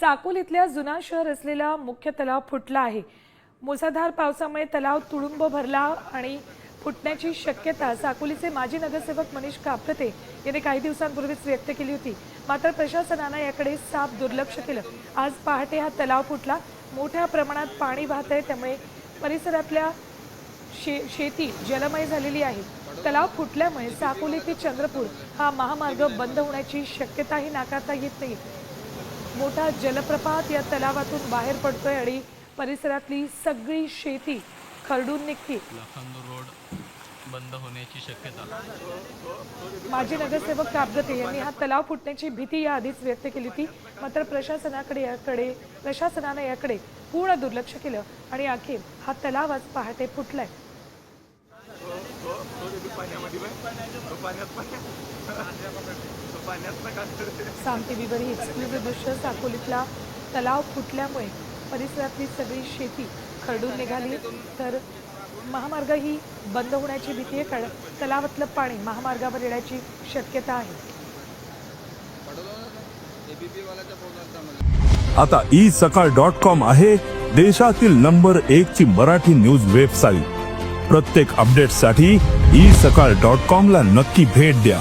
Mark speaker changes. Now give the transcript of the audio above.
Speaker 1: चाकोलीतल्या जुना शहर असलेला मुख्य तलाव फुटला आहे. मुसळधार पावसामुळे तलाव तुडुंब भरला आणि फुटण्याची शक्यता साकोलीचे माजी नगरसेवक मनीष कापरते यांनी काही दिवसांपूर्वीच व्यक्त केली होती. मात्र प्रशासनानं याकडे साफ दुर्लक्ष केलं. आज पहाटे हा तलाव फुटला. मोठ्या प्रमाणात पाणी वाहत आहे त्यामुळे परिसरातल्या शे शेती जलमय झालेली आहे. तलाव फुटल्यामुळे साकोली ते चंद्रपूर हा महामार्ग बंद होण्याची शक्यताही नाकारता येत नाही. मोठा जलप्रपात या तलावातून बाहेर पडतोय आणि परिसरातली सगळी शेती खरडून निघते.
Speaker 2: रोड बंद होण्याची शक्यता.
Speaker 1: माजी नगरसेवक काबगते यांनी हा तलाव फुटण्याची भीती या आधीच व्यक्त केली होती. मात्र प्रशासनाकडे याकडे प्रशासनानं याकडे पूर्ण दुर्लक्ष केलं आणि अखेर हा तलाव आज पहाटे फुटलाय. साम टीव्हीवर ही एक्सक्लुझिव्ह दृश्य साकोलीतला तलाव फुटल्यामुळे परिसरातली सगळी शेती खरडून निघाली. तर महामार्ग ही बंद होण्याची भीती आहे. कारण तलावातलं पाणी महामार्गावर येण्याची शक्यता आहे.
Speaker 3: आता ई सकाळ डॉट कॉम आहे देशातील नंबर एक ची मराठी न्यूज वेबसाईट. प्रत्येक अपडेटसाठी ई सकाळ डॉट कॉम ला नक्की भेट द्या.